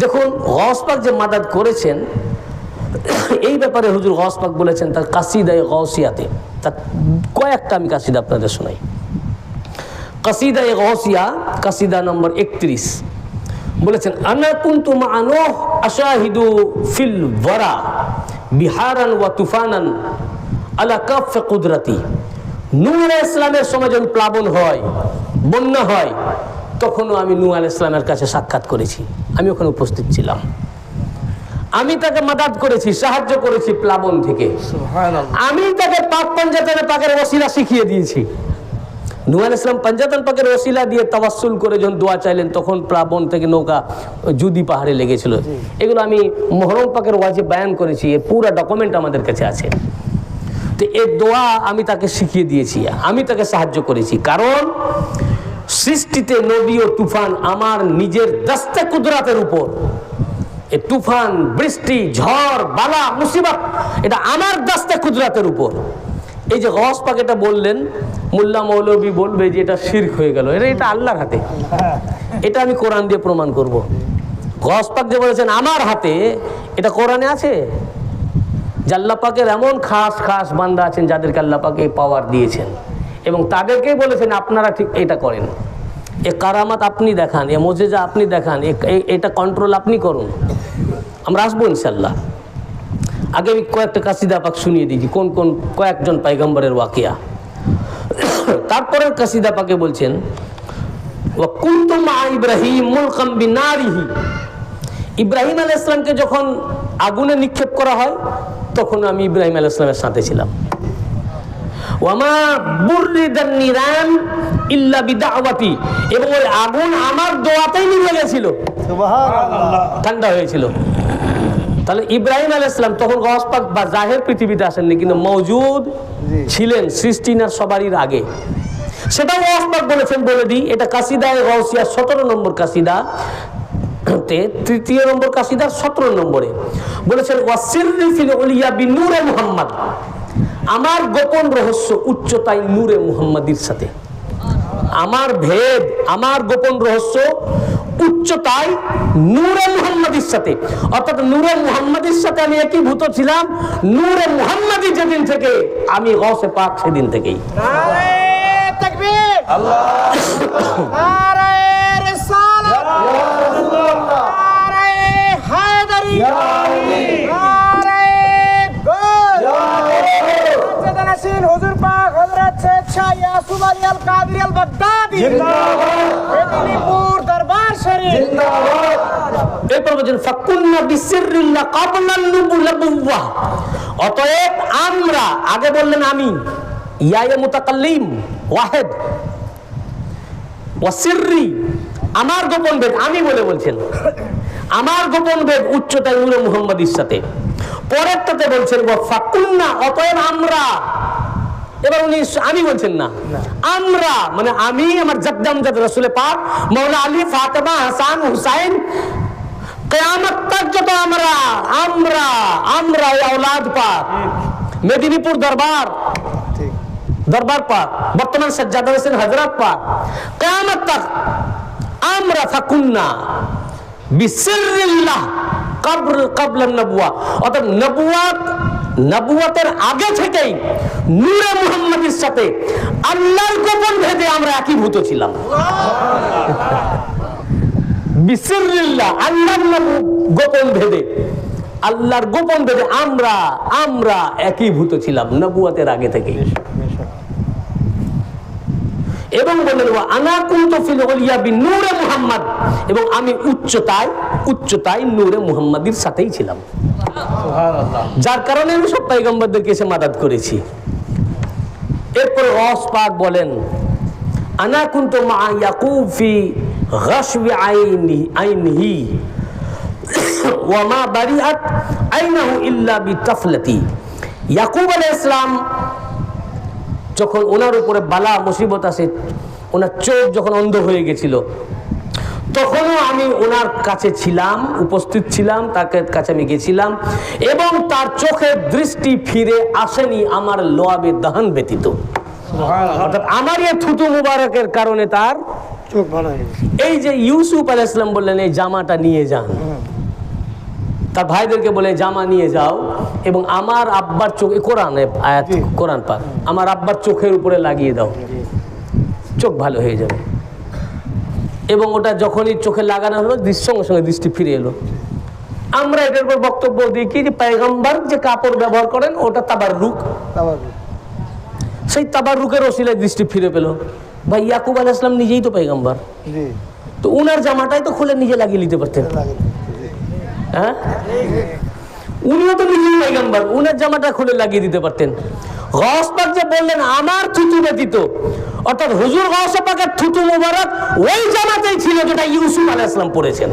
দেখুন গসপাক যে মাদাদ করেছেন, এই ব্যাপারে হুজুর গসপাক বলেছেন, তার কাসিদায় গসিয়াতে তার কয়েকটা আমি কাসিদা আপনাদের শোনাই। কাসিদা এ গসিয়া কাসিদা নম্বর একত্রিশ। বলেছেন, আনা কুন্তু মানোহ আশাহিদু ফিল ওয়ারা বিহারান ওয়া তুফানান আলা কাফ কুদরাতি। নূর ইসলামের সময় যখন প্লাবন হয়, বন্যা হয় তখনও আমি নূর আল ইসলামের কাছে সাক্ষাৎ করেছি। আমি ওখানে উপস্থিত ছিলাম। আমি তাকে মাদাত করেছি সাহায্য করেছি প্লাবন থেকে। আমি তাকে পাক পঞ্জাতনে পাকের ওসিলা শিখিয়ে দিয়েছি। নুয়াল ইসলাম পঞ্জাতন পাকের ওসিলা দিয়ে তাওয়াসুল করে যখন দোয়া চাইলেন তখন প্লাবন থেকে নৌকা জুদি পাহাড়ে লেগেছিল। এগুলো আমি মহরম পাকের ওয়াজে বয়ান করেছি এর পুরো ডকুমেন্ট আমাদের কাছে আছে। তো এই দোয়া আমি তাকে শিখিয়ে দিয়েছি আমি তাকে সাহায্য করেছি। কারণ সৃষ্টিতে নদী ও তুফান আমার নিজের দস্তে কুদরাতের উপর। এ তুফান, বৃষ্টি, ঝড়, বালা, মুসিবত, এটা আমার দাস্তে কুদরাতের উপর। এই যে গস পাক এটা বললেন, মোল্লা মৌলবী বলবে যে এটা শির্ক হয়ে গেল। এটা এটা আল্লাহর হাতে। এটা আমি কোরআন দিয়ে প্রমাণ করব। গস পাক যে বলেছেন, আমার হাতে, এটা কোরআনে আছে? আল্লাহ এমন খাস খাস বান্দা আছেন যাদেরকে আল্লাহ পাক পাওয়ার দিয়েছেন। এবং তাদেরকেই বলেছেন, আপনারা ঠিক এটা করেন। এ কারামাত আপনি দেখান, এ মোজেজা আপনি দেখান এটা কন্ট্রোল আপনি করুন। আমরা আসব ইনশাল্লাহ আগে আমি কয়েকটা কাসিদা পাক শুনিয়ে দিয়েছি কোন কোন, কয়েকজন পাইগম্বরের ওয়াকিয়া। তারপরের কাসিদা পাকে বলছেন ইব্রাহিম মুলকাম বিনারিহি। ইব্রাহিম আলাইহিস সালামকে যখন আগুনে নিক্ষেপ করা হয়, তখন আমি ইব্রাহিম আলাইহিস সালামের সাথে ছিলাম। ওয়ামা বুররিদান নিরান ইল্লা বিদাওয়াতি। এবং ওই আগুন আমার দোয়াতেই নিভে গেছিল। ঠান্ডা হয়েছিল। তাহলে ইব্রাহিম আলাইসালাম তখন গসপাক বা জাহের পৃথিবীতে আসেননি কিন্তু মৌজুদ ছিলেন সৃষ্টিনার সবারই আগে সেটাও গসপাক বলেছেন বলে দিই এটা কাসিদায় রহসিয়া সতেরো নম্বর কাসিদা। তে তৃতীয় নম্বর কাসিদার সতেরো নম্বরে। বলেছেন ওয়াসিররি ফিল উলিয়া বি নূরে মুহাম্মদ। আমার গোপন রহস্য উচ্চতায় নূরে মুহাম্মাদির সাথে। আমার ভেদ আমার গোপন রহস্য উচ্চতায় নূরে মুহাম্মাদির সাথে। অর্থাৎ নূরে মুহাম্মাদির সাথে আমি একীভূত ছিলাম নূরে মুহাম্মাদি যেদিন থেকে আমি গসে পাক সেদিন থেকেই। নারে তাকবীর নারে রিসালাত নারে হায়দারি নারে গোল সজ্জাদ নাসিন হুজুর পাক হযরত শেখ শাহ ইয়াসুফ আল কাদরি আল বাগদাদি। জিন্দাবাদ। মেদিনীপুর দরবার শরীফ। এরপর বলছেন ফাকুন্না বিসিররিল্লাহ কাবলান নুবুওয়া অতএব আমরা আগে বললেন আমি ইয়া মুতাকাল্লিম ওয়াহেদ। ওয়াসিররি আমার গোপন ভেদ আমি বলে বলছেন। আমার গোপন ভেদ উচ্চতায় নূরে মুহাম্মাদির সাথে। পরেরটাতে বলছেন ফাকুন্না অতএব আমরা এবার উনি আমি বলছেন না। আমরা মানে আমি আমার জগদাম জদ রসুল পাক মৌলা আলী ফাতেমা হাসান হুসাইন কেয়ামত তক যত আমরা আমরা আমরা ঔলাদ পাক। মেদিনীপুর দরবার দরবার পাক বর্তমান সজ্জাদ হোসেন হজরত পাক। কেয়ামত তক আমরা ফাকুন্না বিসিল্লাহ কবর কবল নবুয়া। অর্থাৎ নবুয়া নবুয়াতের আগে থেকেই নূরে মুহাম্মদের সাথে আল্লাহর গোপন ভেদে আমরা একীভূত ছিলাম। বিসিল্লাহ আল্লাহর গোপন ভেদে, আল্লাহর গোপন ভেদে আমরা আমরা একীভূত ছিলাম নবুয়াতের আগে থেকেই। এবং বললেন "ওয়া আনা কুনতু ফিল উলিয়া বি নূরে মুহাম্মদ। এবং আমি উচ্চতায় উচ্চতায় নূরে মুহাম্মাদির সাথেই ছিলাম। যার কারণে আমি সব পাইগম্বরদেরকে এসে মাদাদ করেছি। এরপর রস পাক বলেন, আনা মা ইয়াকুব ফি গাশবি আইনি আইনহি ওয়া মা বারিআত আইনাহু ইল্লা ইয়াকুব যখন ওনার উপরে বালা, মুসিবত আসে, ওনার চোখ যখন অন্ধ হয়ে গেছিল তখনও আমি ওনার কাছে ছিলাম উপস্থিত ছিলাম তাকে কাছে আমি গেছিলাম এবং তার চোখের দৃষ্টি ফিরে আসেনি আমার লোয়াবে দহন ব্যতীত। অর্থাৎ আমার এই থুতু মুবারকের কারণে তার এই যে ইউসুফ আলাইসলাম বললেন এই জামাটা নিয়ে যান। তার ভাইদেরকে বলে জামা নিয়ে যাও। এবং আমার আব্বার চোখে কোরআন আয়াত। কোরআন পাক আমার আব্বার চোখের উপরে লাগিয়ে দাও। চোখ ভালো হয়ে যাবে। এবং ওটা যখনই চোখে লাগানো হলো দৃশ্য সঙ্গে সঙ্গে দৃষ্টি ফিরে এলো। আমরা এটার উপর বক্তব্য দিই কি পায়গম্বর যে কাপড় ব্যবহার করেন ওটা তাবার রুক সেই তাবার রুকের ওসিলায় দৃষ্টি ফিরে পেল। ভাই ইয়াকুব আলাহ ইসলাম নিজেই তো পাইগাম্বার জি। তো উনার জামাটাই তো খুলে নিজে লাগিয়ে নিতে পারতেন। হ্যাঁ? উনিও তো নিজেই পায়গাম্বার। উনার জামাটা খুলে লাগিয়ে দিতে পারতেন। যে বললেন, আমার থুতু ব্যতীত। অর্থাৎ হুজুর থুতু মোবারক ওই জামাতেই ছিল যেটা ইউসুফ আলাহ ইসলাম পড়েছেন।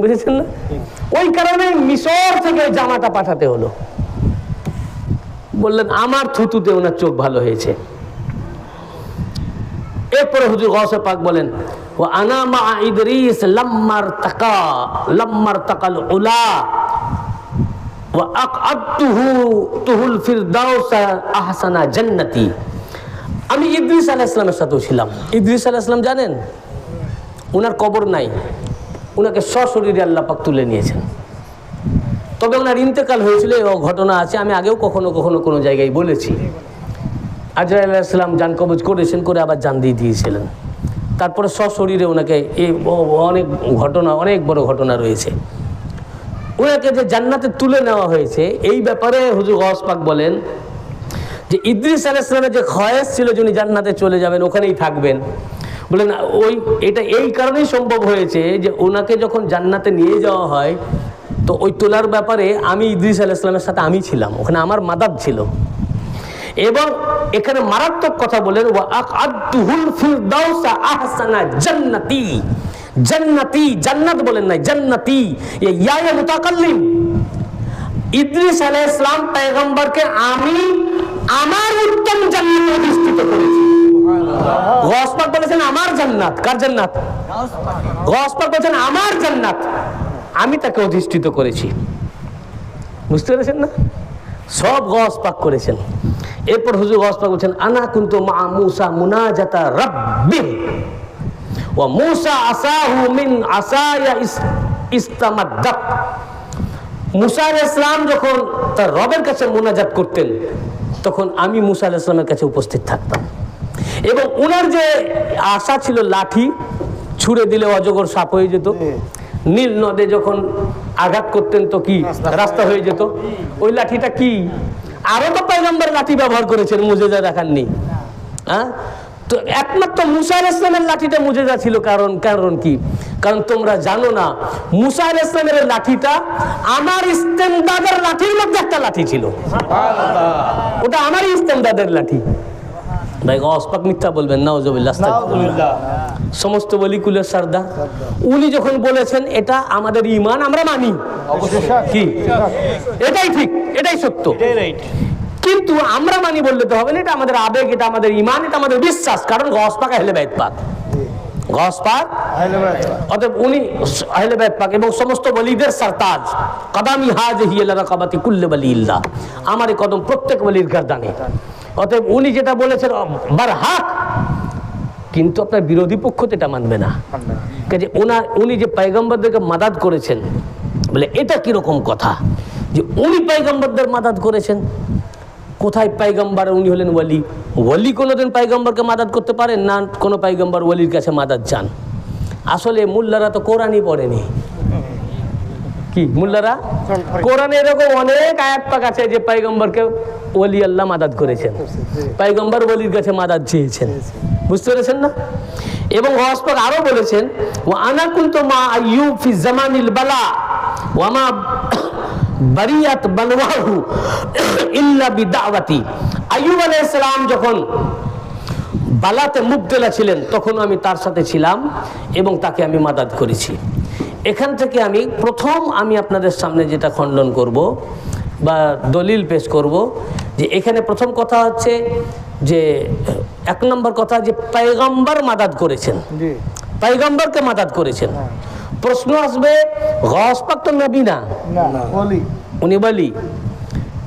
বুঝেছেন না? ওই কারণে মিশর থেকে জামাটা পাঠাতে হলো। বললেন, আমার থুতুতে ওনার চোখ ভালো হয়েছে। এরপরে হুজুর গৌসে পাক বলেন ও আনামা ইদরিস লাম্মার তাকা লাম্মার তাকাল উলা ও আকআদতুহু তুহুল ফিরদাউস আহসানা জান্নাতি আমি ইদ্রিস আলাইহিস সালামের সাথেও ছিলাম। ইদ্রিস আলাইহিস সালাম জানেন? ওনার কবর নাই। ওনাকে সশরীরে আল্লাহ পাক তুলে নিয়েছেন। তবে ওনার ইন্তেকাল হয়েছিল এবং ঘটনা আছে, আমি আগেও কখনো কখনো কোনো জায়গায় বলেছি। আজরাইল আলাইসালাম যান কবজ করেছেন করে আবার জান দিয়ে দিয়েছিলেন। তারপরে সশরীরে ওনাকে এই অনেক ঘটনা, অনেক বড় ঘটনা রয়েছে। ওনাকে যে জান্নাতে তুলে নেওয়া হয়েছে, এই ব্যাপারে হুজুর গস পাক বলেন যে ইদ্রিস আলাইসলামের যে খয়েস ছিল যিনি জান্নাতে চলে যাবেন, ওখানেই থাকবেন। বলেন, ওই, এটা এই কারণেই সম্ভব হয়েছে যে ওনাকে যখন জান্নাতে নিয়ে যাওয়া হয়, তো ওই তোলার ব্যাপারে আমি ইদ্রিস আলাইসলামের সাথে আমি ছিলাম, ওখানে আমার মাদাব ছিল। এবং এখানে মারাত্মক কথা বলেন, ওয়া আকআদতুহুল ফিরদাউসা আহসানা জান্নাতি। জান্নাতি জান্নাত বলেন নাই জান্নাতি। ইয়া মুতাকাল্লিম। ইদ্রিস আলাইহিস সালাম পয়গম্বরকে আমি আমার উত্তম জান্নাতে অধিষ্ঠিত করেছি। গসপাক বলেছেন আমার জান্নাত। কার জান্নাত? গসপাক বলেছেন আমার জান্নাত। আমি তাকে অধিষ্ঠিত করেছি। বুঝতে পেরেছেন না? সব গস পাক করেছেন। এরপর হুজুর গস পাক বলছেন আনা কুন্তু মা মুসা মুনাজাতা রাব্বি ওয়া মুসা আসাহু মিন আসায়া ইস- ইস্তামাদ্দাত মুসা আলাইহিস ইসলাম যখন তার রবের কাছে মুনাজাত করতেন তখন আমি মুসা আলাইহিস ইসলামের কাছে উপস্থিত থাকতাম। এবং ওনার যে আশা ছিল লাঠি ছুঁড়ে দিলে অজগর সাপ হয়ে যেত। নীল নদে যখন আঘাত করতেন তো কি? রাস্তা হয়ে যেত। ওই লাঠিটা কি? আরও তো পয়গম্বর লাঠি ব্যবহার করেছেন মুজেজা দেখাননি। হ্যাঁ? তো একমাত্র মুসা ইসলামের লাঠিটা মুজেজা ছিল কারণ কারণ কি? কারণ তোমরা জানো না মুসা ইসলামের লাঠিটা আমার ইস্তেমদাদের লাঠির মধ্যে একটা লাঠি ছিল। ওটা আমারই ইস্তেমদাদের লাঠি। ভাই অস্পাক মিথ্যা বলবেন নাউজুবিল্লাহ। সমস্ত বলি কুলের সারদা। উনি যখন বলেছেন এটা আমাদের ইমান আমরা মানি। কি? এটাই ঠিক এটাই সত্য। কিন্তু আমরা মানি বললে তো হবে না এটা আমাদের আবেগ এটা আমাদের ইমান এটা আমাদের বিশ্বাস। কারণ গস পাক আহলে বাইত পাক। গস পাক অতএব উনি আহলে বাইত পাক এবং সমস্ত বলিদের সরতাজ। কদামি হাজ হিয়ালা রাকাবাতি কুল্লে বলিল্লাহ আমার এই কদম প্রত্যেক বলির গর্দানে। অতএব উনি যেটা বলেছেন বারহাক। কিন্তু আপনার বিরোধী পক্ষ তো এটা মানবে না। কাজে ওনার উনি যে পাইগম্বরদেরকে মাদাত করেছেন বলে এটা কীরকম কথা? যে উনি পাইগম্বরদের মাদাদ করেছেন কোথায় পাইগম্বার? উনি হলেন ওয়ালি। ওয়ালি কোনোদিন পাইগম্বরকে মাদাত করতে পারেন না, কোনো পাইগম্বর ওয়ালির কাছে মাদাত চান আসলে মুল্লারা তো কোরআনই পড়েনি। কি, মুল্লারা? কোরআনে এরকম অনেক আয়াত পাক আছে যে পাইগম্বরকে ওলি আল্লাহ মাদাদ করেছেন। পাইগম্বর ওলির কাছে মাদাত চেয়েছেন। বুঝতে পেরেছেন না? এবং হসপাক আরও বলেছেন ও আনা কুন্ত মা আইয়ুব ফি জামানিল বালা ওয়ামা বারিয়াত বানওয়াহু ইল্লা বিদাওয়াতি। আইয়ুব আলাইহিস সালাম যখন বালাতে মুবতলা ছিলেন তখন আমি তার সাথে ছিলাম এবং তাকে আমি মাদাত করেছি। এখান থেকে আমি প্রথম আমি আপনাদের সামনে যেটা খণ্ডন করব বা দলিল পেশ করব যে এখানে প্রথম কথা হচ্ছে যে এক নম্বর কথা যে পায়গম্বর মাদাত করেছেন। জি। পাইগম্বরকে মাদাদ করেছেন। প্রশ্ন আসবে গসপাক তো নবী না? উনি বলি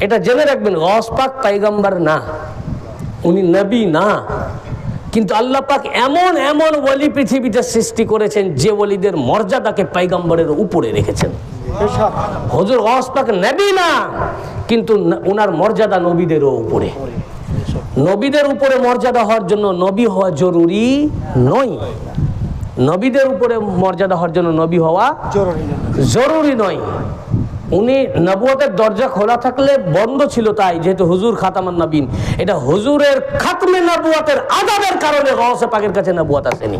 এটা জেনে রাখবেন গসপাক পাইগম্বর না। উনি নবী না। কিন্তু আল্লাহ পাক এমন এমন ওলি পৃথিবীতে সৃষ্টি করেছেন যে ওলিদের মর্যাদাকে পাইগাম্বরের উপরে রেখেছেন। হজুর গস পাক নেবি না কিন্তু ওনার মর্যাদা নবীদেরও উপরে। নবীদের উপরে মর্যাদা হওয়ার জন্য নবী হওয়া জরুরি নয়। নবীদের উপরে মর্যাদা হওয়ার জন্য নবী হওয়া জরুরি নয়। উনি নবুয়তের দরজা খোলা থাকলে বন্ধ ছিল তাই যেহেতু হুজুর খাতামান নবীন। এটা হুজুরের খাতমে নবুয়তের আদাবের কারণে গসে পাকের কাছে নবুয়ত আসেনি।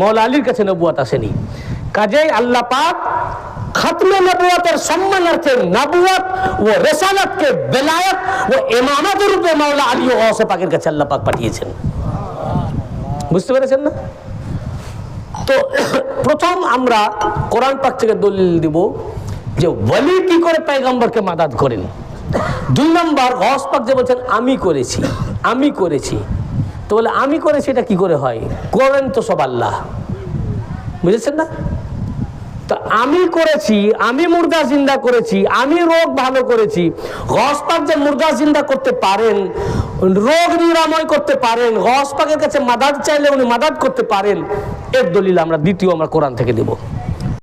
মৌলা আলীর কাছে নবুয়ত আসেনি। কাজেই আল্লাহ পাক খতমে নবুয়তের সম্মানার্থে নবুয়ত ও রেসালাতকে বেলায়ত ও ইমামতের রূপে মাওলা আলী ও গসে পাকের কাছে আল্লাহ পাক পাঠিয়েছেন। বুঝতে পেরেছেন না? তো প্রথম আমরা কোরআন পাক থেকে দলিল দিব যে ওয়ালি কি করে পেগম্বরকে মাদাত করেন। দুই নম্বর, গস পাক যে বলছেন, আমি করেছি আমি করেছি। তো বলে, আমি করেছি, এটা কি করে হয়? করেন তো সব আল্লাহ। বুঝেছেন না? আমি করেছি, আমি মুর্দা জিন্দা করেছি, আমি রোগ ভালো করেছি। গসপাক যে মুর্দা জিন্দা করতে পারেন, রোগ নিরাময় করতে পারেন গসপাকের কাছে মাদাত চাইলে উনি মাদাত করতে পারেন, এর দলিল আমরা, দ্বিতীয় আমরা কোরআন থেকে দেব।